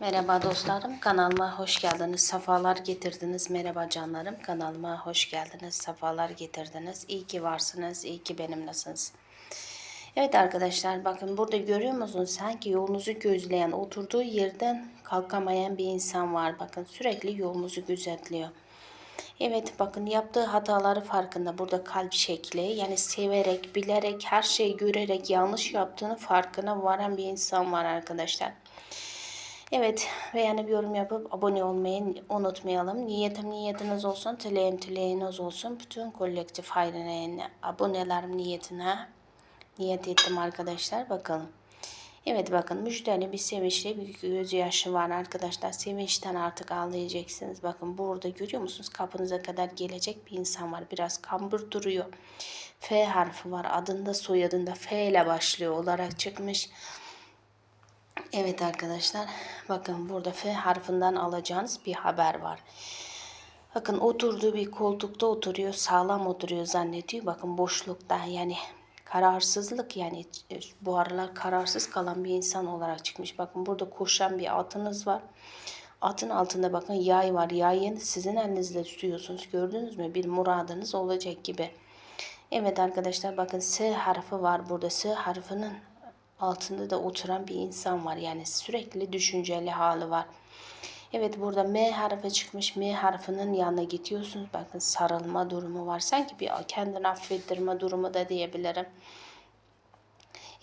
Merhaba dostlarım, kanalıma hoş geldiniz, sefalar getirdiniz. Merhaba canlarım, kanalıma hoş geldiniz, sefalar getirdiniz. İyi ki varsınız, iyi ki benimlesiniz. Evet arkadaşlar, bakın burada görüyor musunuz? Sanki yolunuzu gözleyen, oturduğu yerden kalkamayan bir insan var. Bakın sürekli yolunuzu gözetliyor. Evet bakın yaptığı hataları farkında. Burada kalp şekli yani severek, bilerek, her şeyi görerek yanlış yaptığını farkına varan bir insan var arkadaşlar. Evet beğenip yorum yapıp abone olmayı unutmayalım. Niyetim niyetiniz olsun, dileğim dileğiniz olsun. Bütün kolektif hayrına abonelerim niyetine niyet ettim arkadaşlar. Bakalım. Evet bakın müjdeli bir sevinçli bir gözyaşı var arkadaşlar. Sevinçten artık ağlayacaksınız. Bakın burada görüyor musunuz? Kapınıza kadar gelecek bir insan var. Biraz kambur duruyor. F harfi var. Adında soyadında F ile başlıyor olarak çıkmış. Evet arkadaşlar bakın burada F harfinden alacağınız bir haber var. Bakın oturduğu bir koltukta oturuyor sağlam oturuyor zannediyor. Bakın boşlukta yani kararsızlık yani e, bu aralar kararsız kalan bir insan olarak çıkmış. Bakın burada koşan bir atınız var. Atın altında bakın yay var. Yayın sizin elinizde tutuyorsunuz. Gördünüz mü? Bir muradınız olacak gibi. Evet arkadaşlar bakın S harfi var burada. S harfinin altında da oturan bir insan var. Yani sürekli düşünceli hali var. Evet burada M harfi çıkmış. M harfinin yanına gidiyorsunuz. Bakın sarılma durumu var. Sanki bir kendini affettirme durumu da diyebilirim.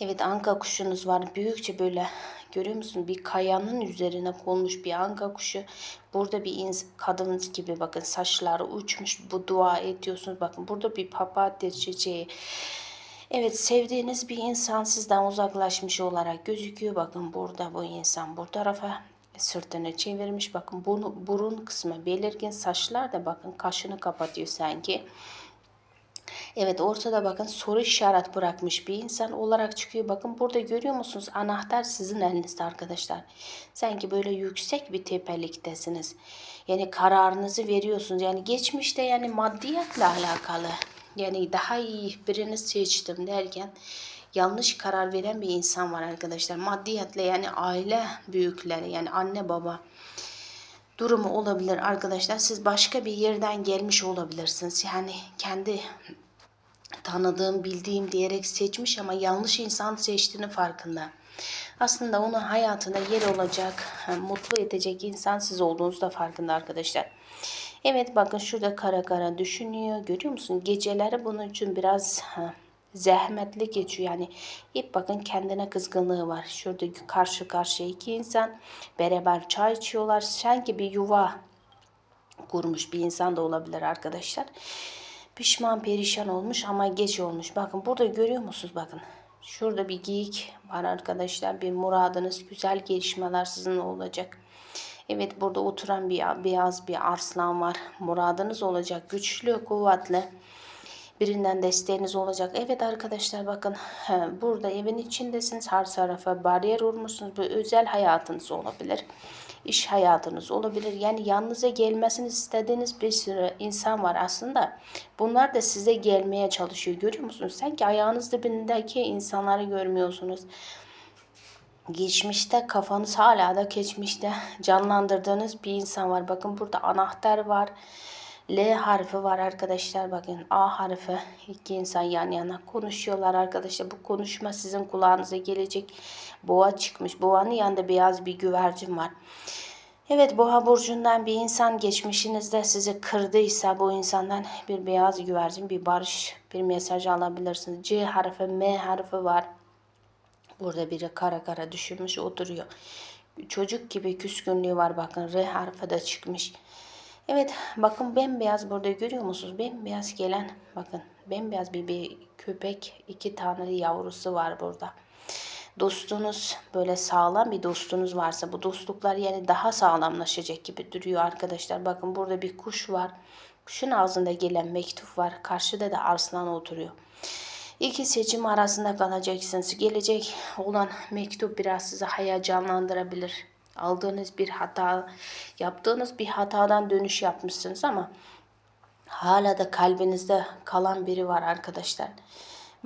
Evet anka kuşunuz var. Büyükçe böyle görüyor musun? Bir kayanın üzerine konmuş bir anka kuşu. Burada bir kadın gibi bakın saçları uçmuş. Bu dua ediyorsunuz. Bakın burada bir papatya çiçeği. Evet sevdiğiniz bir insan sizden uzaklaşmış olarak gözüküyor. Bakın burada bu insan bu tarafa sırtını çevirmiş. Bakın bunu, burun kısmı belirgin saçlar da bakın kaşını kapatıyor sanki. Evet ortada bakın soru işaret bırakmış bir insan olarak çıkıyor. Bakın burada görüyor musunuz? Anahtar sizin elinizde arkadaşlar. Sanki böyle yüksek bir tepeliktesiniz. Yani kararınızı veriyorsunuz. Yani geçmişte yani maddiyatla alakalı yani daha iyi birini seçtim derken yanlış karar veren bir insan var arkadaşlar. Maddiyetle yani aile büyükleri yani anne baba durumu olabilir arkadaşlar. Siz başka bir yerden gelmiş olabilirsiniz. Yani kendi tanıdığım, bildiğim diyerek seçmiş ama yanlış insan seçtiğini farkında. Aslında onun hayatına yer olacak, mutlu edecek insan siz olduğunuz da farkında arkadaşlar. Evet bakın şurada kara kara düşünüyor. Görüyor musun? Geceleri bunun için biraz ha, zahmetli geçiyor. Yani hep bakın kendine kızgınlığı var. Şurada karşı karşıya iki insan beraber çay içiyorlar. Sanki bir yuva kurmuş bir insan da olabilir arkadaşlar. Pişman perişan olmuş ama geç olmuş. Bakın burada görüyor musunuz? Bakın şurada bir geyik var arkadaşlar. Bir muradınız güzel gelişmeler sizin olacak. Evet burada oturan bir beyaz bir arslan var. Muradınız olacak. Güçlü, kuvvetli. Birinden desteğiniz olacak. Evet arkadaşlar bakın burada evin içindesiniz. Her tarafa bariyer vurmuşsunuz. Bu özel hayatınız olabilir. İş hayatınız olabilir. Yani yanınıza gelmesini istediğiniz bir sürü insan var aslında. Bunlar da size gelmeye çalışıyor. Görüyor musunuz? Sanki ayağınız dibindeki insanları görmüyorsunuz geçmişte kafanız hala da geçmişte canlandırdığınız bir insan var. Bakın burada anahtar var. L harfi var arkadaşlar. Bakın A harfi iki insan yan yana konuşuyorlar arkadaşlar. Bu konuşma sizin kulağınıza gelecek. Boğa çıkmış. Boğanın yanında beyaz bir güvercin var. Evet boğa burcundan bir insan geçmişinizde sizi kırdıysa bu insandan bir beyaz güvercin bir barış bir mesaj alabilirsiniz. C harfi M harfi var Burada biri kara kara düşünmüş oturuyor. Çocuk gibi küskünlüğü var bakın. R harfi de çıkmış. Evet bakın bembeyaz burada görüyor musunuz? Bembeyaz gelen bakın bembeyaz bir, bir köpek iki tane yavrusu var burada. Dostunuz böyle sağlam bir dostunuz varsa bu dostluklar yani daha sağlamlaşacak gibi duruyor arkadaşlar. Bakın burada bir kuş var. Kuşun ağzında gelen mektup var. Karşıda da arslan oturuyor. İki seçim arasında kalacaksınız. Gelecek olan mektup biraz sizi heyecanlandırabilir. Aldığınız bir hata, yaptığınız bir hatadan dönüş yapmışsınız ama hala da kalbinizde kalan biri var arkadaşlar.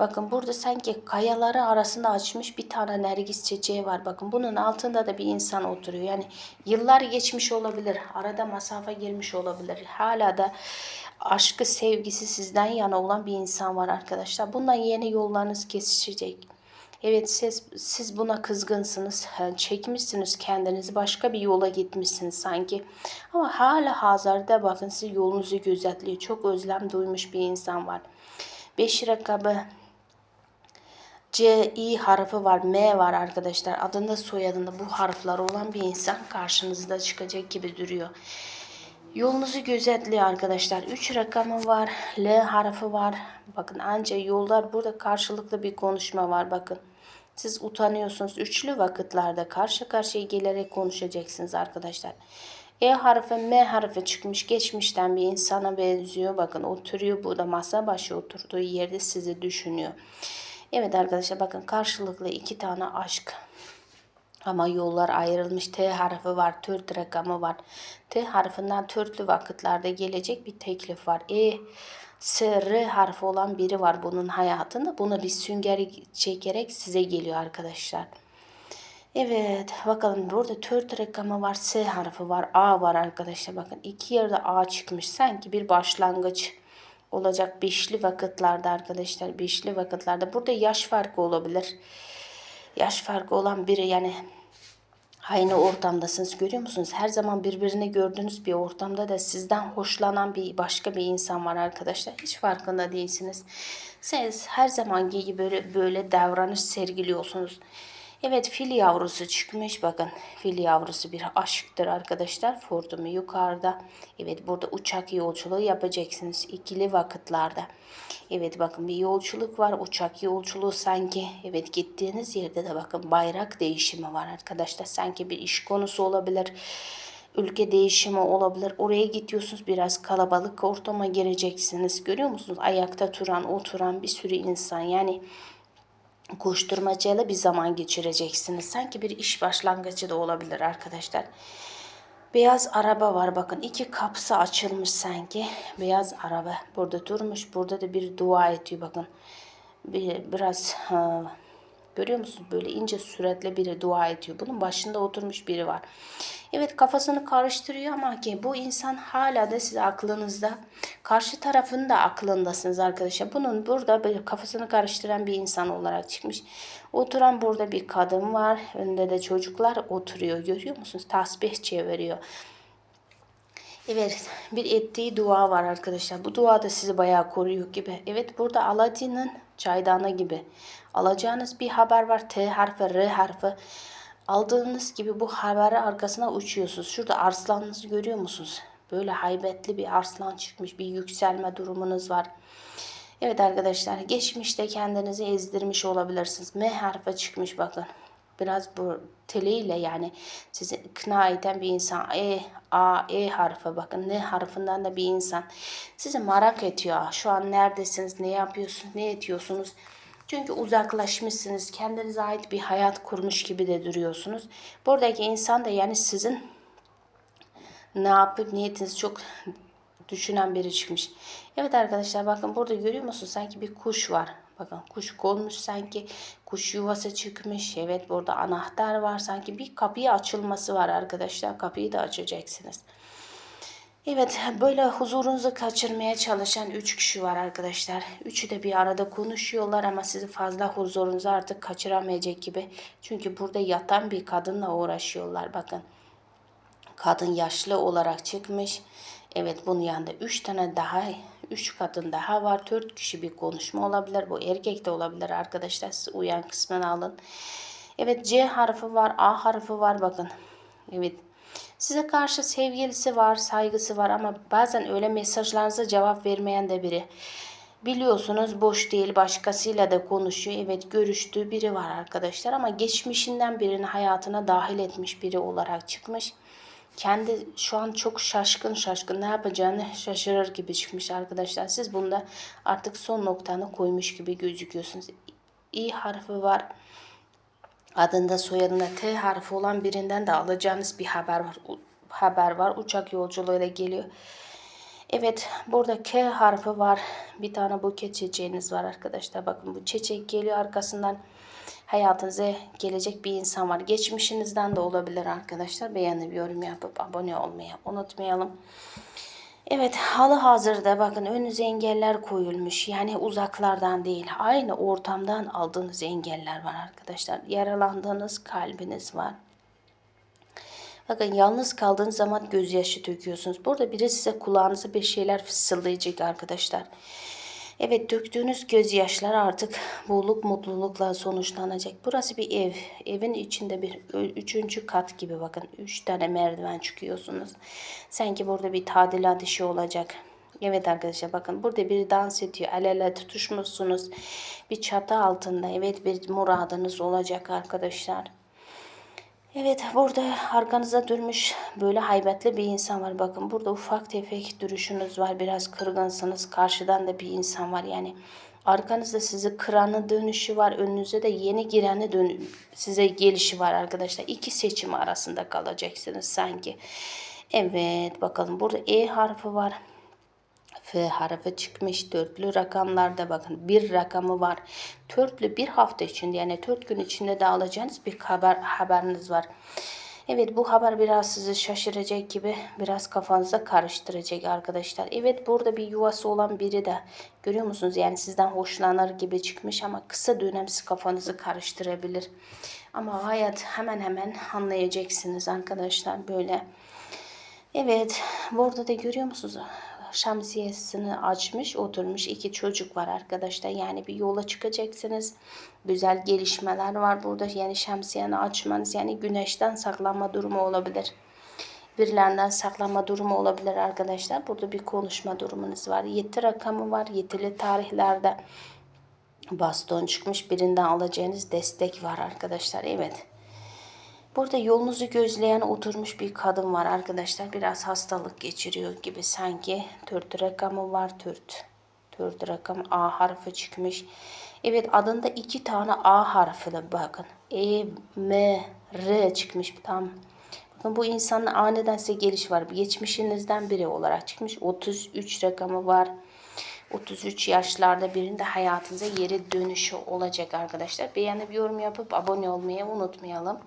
Bakın burada sanki kayaları arasında açmış bir tane nergis çiçeği var. Bakın bunun altında da bir insan oturuyor. Yani yıllar geçmiş olabilir. Arada mesafe girmiş olabilir. Hala da aşkı, sevgisi sizden yana olan bir insan var arkadaşlar. Bundan yeni yollarınız kesişecek. Evet siz, siz buna kızgınsınız. Çekmişsiniz kendinizi. Başka bir yola gitmişsiniz sanki. Ama hala hazırda bakın siz yolunuzu gözetliyor. Çok özlem duymuş bir insan var. 5 rakamı C, I harfi var, M var arkadaşlar. Adında soyadında bu harfler olan bir insan karşınızda çıkacak gibi duruyor. Yolunuzu gözetliyor arkadaşlar. 3 rakamı var, L harfi var. Bakın anca yollar burada karşılıklı bir konuşma var bakın. Siz utanıyorsunuz. Üçlü vakitlerde karşı karşıya gelerek konuşacaksınız arkadaşlar. E harfi M harfi çıkmış geçmişten bir insana benziyor. Bakın oturuyor burada masa başı oturduğu yerde sizi düşünüyor. Evet arkadaşlar bakın karşılıklı iki tane aşk ama yollar ayrılmış. T harfi var. Dört rakamı var. T harfinden törtlü vakitlerde gelecek bir teklif var. E, S, R harfi olan biri var bunun hayatında. Buna bir sünger çekerek size geliyor arkadaşlar. Evet bakalım burada 4 rakamı var. S harfi var. A var arkadaşlar. Bakın iki yerde A çıkmış. Sanki bir başlangıç olacak beşli vakitlerde arkadaşlar. Beşli vakitlerde. Burada yaş farkı olabilir. Yaş farkı olan biri yani aynı ortamdasınız görüyor musunuz? Her zaman birbirini gördüğünüz bir ortamda da sizden hoşlanan bir başka bir insan var arkadaşlar. Hiç farkında değilsiniz. Siz her zamanki gibi böyle, böyle davranış sergiliyorsunuz. Evet fil yavrusu çıkmış. Bakın fil yavrusu bir aşktır arkadaşlar. Fordumu yukarıda. Evet burada uçak yolculuğu yapacaksınız. ikili vakitlerde. Evet bakın bir yolculuk var. Uçak yolculuğu sanki. Evet gittiğiniz yerde de bakın bayrak değişimi var arkadaşlar. Sanki bir iş konusu olabilir ülke değişimi olabilir. Oraya gidiyorsunuz biraz kalabalık ortama gireceksiniz. Görüyor musunuz? Ayakta duran, oturan bir sürü insan. Yani koşturmacayla bir zaman geçireceksiniz. Sanki bir iş başlangıcı da olabilir arkadaşlar. Beyaz araba var bakın iki kapısı açılmış sanki. Beyaz araba burada durmuş. Burada da bir dua ediyor bakın. Bir, biraz Görüyor musunuz? Böyle ince süratle biri dua ediyor. Bunun başında oturmuş biri var. Evet kafasını karıştırıyor ama ki bu insan hala da siz aklınızda. Karşı tarafın da aklındasınız arkadaşlar. Bunun burada böyle kafasını karıştıran bir insan olarak çıkmış. Oturan burada bir kadın var. Önünde de çocuklar oturuyor. Görüyor musunuz? Tasbih çeviriyor. Evet bir ettiği dua var arkadaşlar. Bu dua da sizi bayağı koruyor gibi. Evet burada Aladdin'in çaydanı gibi. Alacağınız bir haber var. T harfi, R harfi. Aldığınız gibi bu haberi arkasına uçuyorsunuz. Şurada arslanınızı görüyor musunuz? Böyle haybetli bir arslan çıkmış. Bir yükselme durumunuz var. Evet arkadaşlar geçmişte kendinizi ezdirmiş olabilirsiniz. M harfi çıkmış bakın biraz bu teliyle yani sizi ikna eden bir insan E, A, E harfi bakın ne harfinden de bir insan sizi merak ediyor. Şu an neredesiniz, ne yapıyorsunuz, ne ediyorsunuz? Çünkü uzaklaşmışsınız, kendinize ait bir hayat kurmuş gibi de duruyorsunuz. Buradaki insan da yani sizin ne yapıp niyetiniz çok düşünen biri çıkmış. Evet arkadaşlar bakın burada görüyor musunuz? Sanki bir kuş var. Bakın kuş konmuş sanki kuş yuvası çıkmış. Evet burada anahtar var. Sanki bir kapıyı açılması var arkadaşlar. Kapıyı da açacaksınız. Evet böyle huzurunuzu kaçırmaya çalışan 3 kişi var arkadaşlar. Üçü de bir arada konuşuyorlar ama sizi fazla huzurunuzu artık kaçıramayacak gibi. Çünkü burada yatan bir kadınla uğraşıyorlar bakın. Kadın yaşlı olarak çıkmış. Evet bunun yanında 3 tane daha 3 kadın daha var. 4 kişi bir konuşma olabilir. Bu erkek de olabilir arkadaşlar. Siz uyan kısmını alın. Evet C harfi var. A harfi var bakın. Evet. Size karşı sevgilisi var, saygısı var ama bazen öyle mesajlarınıza cevap vermeyen de biri. Biliyorsunuz boş değil başkasıyla da konuşuyor. Evet görüştüğü biri var arkadaşlar ama geçmişinden birini hayatına dahil etmiş biri olarak çıkmış kendi şu an çok şaşkın şaşkın ne yapacağını şaşırır gibi çıkmış arkadaşlar. Siz bunda artık son noktanı koymuş gibi gözüküyorsunuz. İ harfi var. Adında soyadında T harfi olan birinden de alacağınız bir haber var. Haber var. Uçak yolculuğuyla geliyor. Evet burada K harfi var. Bir tane buket çiçeğiniz var arkadaşlar. Bakın bu çiçek geliyor arkasından hayatınıza gelecek bir insan var. Geçmişinizden de olabilir arkadaşlar. Beğenip yorum yapıp abone olmayı unutmayalım. Evet halı hazırda bakın önünüze engeller koyulmuş. Yani uzaklardan değil aynı ortamdan aldığınız engeller var arkadaşlar. Yaralandığınız kalbiniz var. Bakın yalnız kaldığınız zaman gözyaşı döküyorsunuz. Burada biri size kulağınıza bir şeyler fısıldayacak arkadaşlar. Evet döktüğünüz gözyaşlar artık bolluk mutlulukla sonuçlanacak. Burası bir ev. Evin içinde bir üçüncü kat gibi bakın. Üç tane merdiven çıkıyorsunuz. Sanki burada bir tadilat işi olacak. Evet arkadaşlar bakın burada biri dans ediyor. El ele tutuşmuşsunuz. Bir çatı altında. Evet bir muradınız olacak arkadaşlar. Evet burada arkanıza durmuş böyle haybetli bir insan var. Bakın burada ufak tefek duruşunuz var. Biraz kırgınsınız. Karşıdan da bir insan var. Yani arkanızda sizi kıranı dönüşü var. Önünüze de yeni gireni dön size gelişi var arkadaşlar. İki seçim arasında kalacaksınız sanki. Evet bakalım burada E harfi var. F harfi çıkmış dörtlü rakamlarda bakın bir rakamı var. Dörtlü bir hafta içinde yani dört gün içinde de alacağınız bir haber haberiniz var. Evet bu haber biraz sizi şaşıracak gibi biraz kafanıza karıştıracak arkadaşlar. Evet burada bir yuvası olan biri de görüyor musunuz? Yani sizden hoşlanır gibi çıkmış ama kısa dönemsiz kafanızı karıştırabilir. Ama hayat hemen hemen anlayacaksınız arkadaşlar böyle. Evet burada da görüyor musunuz? Şemsiyesini açmış oturmuş iki çocuk var arkadaşlar. Yani bir yola çıkacaksınız. Güzel gelişmeler var burada. Yani şemsiyeni açmanız yani güneşten saklanma durumu olabilir. Birilerinden saklanma durumu olabilir arkadaşlar. Burada bir konuşma durumunuz var. Yeti rakamı var. Yetili tarihlerde baston çıkmış. Birinden alacağınız destek var arkadaşlar. Evet. Burada yolunuzu gözleyen oturmuş bir kadın var arkadaşlar. Biraz hastalık geçiriyor gibi sanki. Dört rakamı var. Dört. Dört rakam A harfi çıkmış. Evet adında iki tane A harfi de bakın. E, M, R çıkmış. Tam Bakın bu insanın aniden size geliş var. Geçmişinizden biri olarak çıkmış. 33 rakamı var. 33 yaşlarda birinde hayatınıza yeri dönüşü olacak arkadaşlar. Beğenip yorum yapıp abone olmayı unutmayalım.